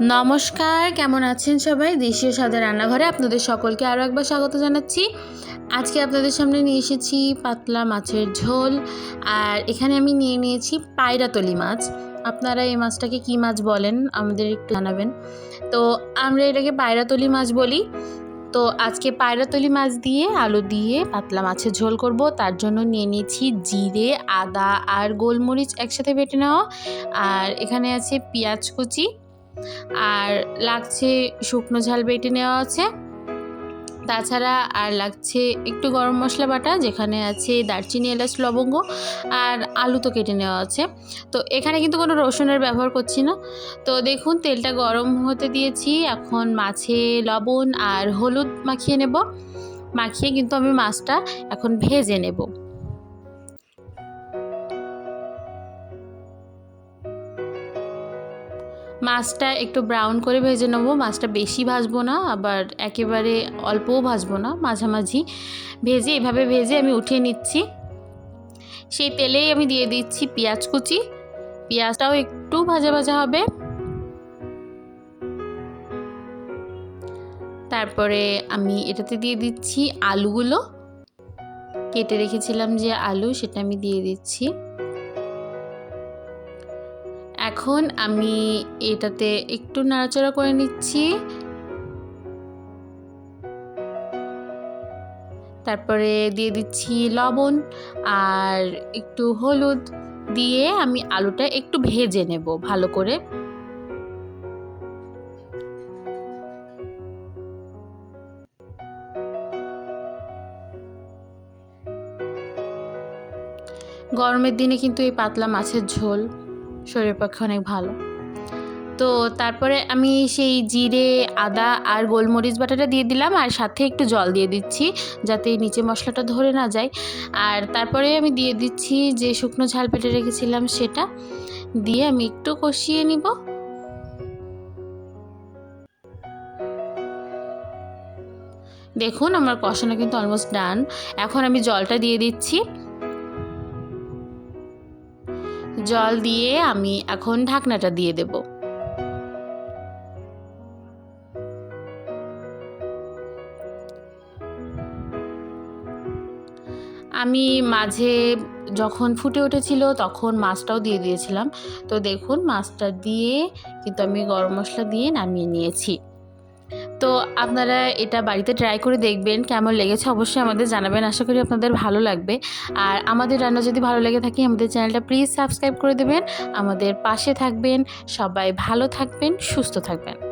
নমস্কার, কেমন আছেন সবাই? দেশীয় স্বাদের রান্নাঘরে আপনাদের সকলকে আরও একবার স্বাগত জানাচ্ছি। আজকে আপনাদের সামনে নিয়ে এসেছি পাতলা মাছের ঝোল, আর এখানে আমি নিয়ে নিয়েছি পায়রাতলি মাছ। আপনারা এই মাছটাকে কী মাছ বলেন, আমাদের একটু জানাবেন। তো আমরা এটাকে পায়রাতলি মাছ বলি। তো আজকে পায়রাতলি মাছ দিয়ে, আলু দিয়ে পাতলা মাছের ঝোল করব। তার জন্য নিয়ে নিয়েছি জিরে, আদা আর গোলমরিচ একসাথে বেটে নেওয়া। আর এখানে আছে পেঁয়াজ কুচি। আর লাগছে শুকনো ঝাল বেটে নেওয়া আছে। তাছাড়া আর লাগছে একটু গরম মশলা বাটা, যেখানে আছে দারচিনি, এলাচ, লবঙ্গ আর আলু তো কেটে নেওয়া আছে। তো এখানে কিন্তু কোনো রসুনের ব্যবহার করছি না। তো দেখুন, তেলটা গরম হতে দিয়েছি। এখন মাছে লবণ আর হলুদ মাখিয়ে নেব। মাখিয়ে কিন্তু আমি মাছটা এখন ভেজে নেব। মাছটা একটু ব্রাউন করে ভেজে নেব। মাছটা বেশি ভাজবো না, আবার একেবারে অল্পও ভাজবো না, মাঝামাঝি। ভেজে এভাবে ভেজে আমি উঠিয়ে নিচ্ছি। সেই তেলেই আমি দিয়ে দিচ্ছি পেঁয়াজ কুচি। পেঁয়াজটাও একটু ভাজা ভাজা হবে। তারপরে আমি এটাতে দিয়ে দিচ্ছি আলুগুলো। কেটে রেখেছিলাম যে আলু, সেটা আমি দিয়ে দিচ্ছি। এখন আমি এটাতে একটু নাড়াচাড়া করে নিচ্ছি। তারপরে দিয়ে দিচ্ছি লবণ আর একটু হলুদ দিয়ে আমি আলুটা একটু ভেজে নেব ভালো করে। গরমের দিনে কিন্তু এই পাতলা মাছের ঝোল শরীরের পক্ষে অনেক ভালো। তো তারপরে আমি সেই জিরে, আদা আর গোলমরিচ বাটাটা দিয়ে দিলাম আর সাথে একটু জল দিয়ে দিচ্ছি যাতে নিচে মশলাটা ধরে না যায়। আর তারপরে আমি দিয়ে দিচ্ছি যে শুকনো ঝাল পেটে রেখেছিলাম সেটা, দিয়ে আমি একটু কষিয়ে নিব। দেখুন আমার কষানো কিন্তু অলমোস্ট ডান এখন আমি জলটা দিয়ে দিচ্ছি। জল দিয়ে আমি এখন ঢাকনাটা দিয়ে দেব। আমি মাঝে যখন ফুটে উঠেছিল তখন মাছটাও দিয়ে দিয়েছিলাম। তো দেখুন, মাছটা দিয়ে কিন্তু আমি গরম মশলা দিয়ে নামিয়ে নিয়েছি। তো আপনারা এটা বাড়িতে ট্রাই করে দেখবেন, কেমন লেগেছে অবশ্যই আমাদের জানাবেন। আশা করি আপনাদের ভালো লাগবে। আর আমাদের রান্না যদি ভালো লেগে থাকে, আমাদের চ্যানেলটা প্লিজ সাবস্ক্রাইব করে দেবেন। আমাদের পাশে থাকবেন। সবাই ভালো থাকবেন, সুস্থ থাকবেন।